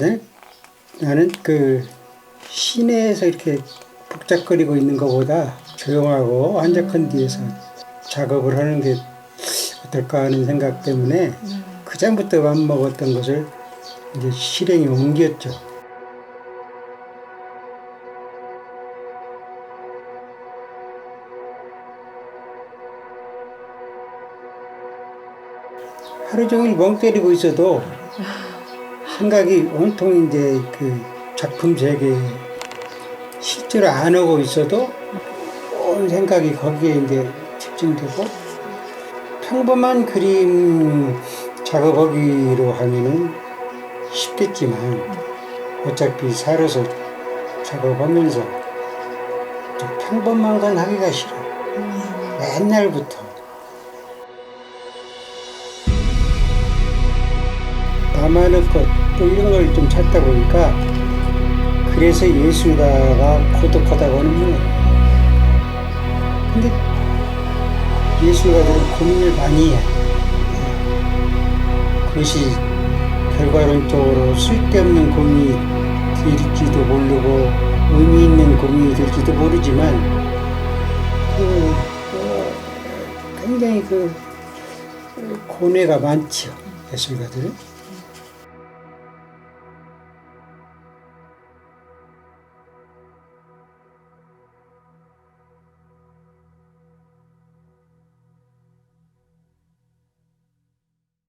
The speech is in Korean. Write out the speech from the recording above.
그냥 나는 그 시내에서 이렇게 북적거리고 있는 것보다 조용하고 한적한 뒤에서 작업을 하는 게 어떨까 하는 생각 때문에 그 전부터 맘 먹었던 것을 이제 실행에 옮겼죠. 하루 종일 멍 때리고 있어도 생각이 온통 이제 그 작품 세계에 실제로 안 하고 있어도 온 생각이 거기에 이제 집중되고 평범한 그림 작업하기로 하면은 쉽겠지만 어차피 살아서 작업하면서 좀 평범한 건 하기가 싫어. 옛날부터. 나만의 것, 또 이런 걸 좀 찾다 보니까 그래서 예술가가 고독하다고 하는 거예요. 근데 예술가들은 고민을 많이 해. 그것이 결과론적으로 쓸데없는 고민이 될지도 모르고 의미 있는 고민이 될지도 모르지만 그, 그 굉장히 그 고뇌가 많죠 예술가들은.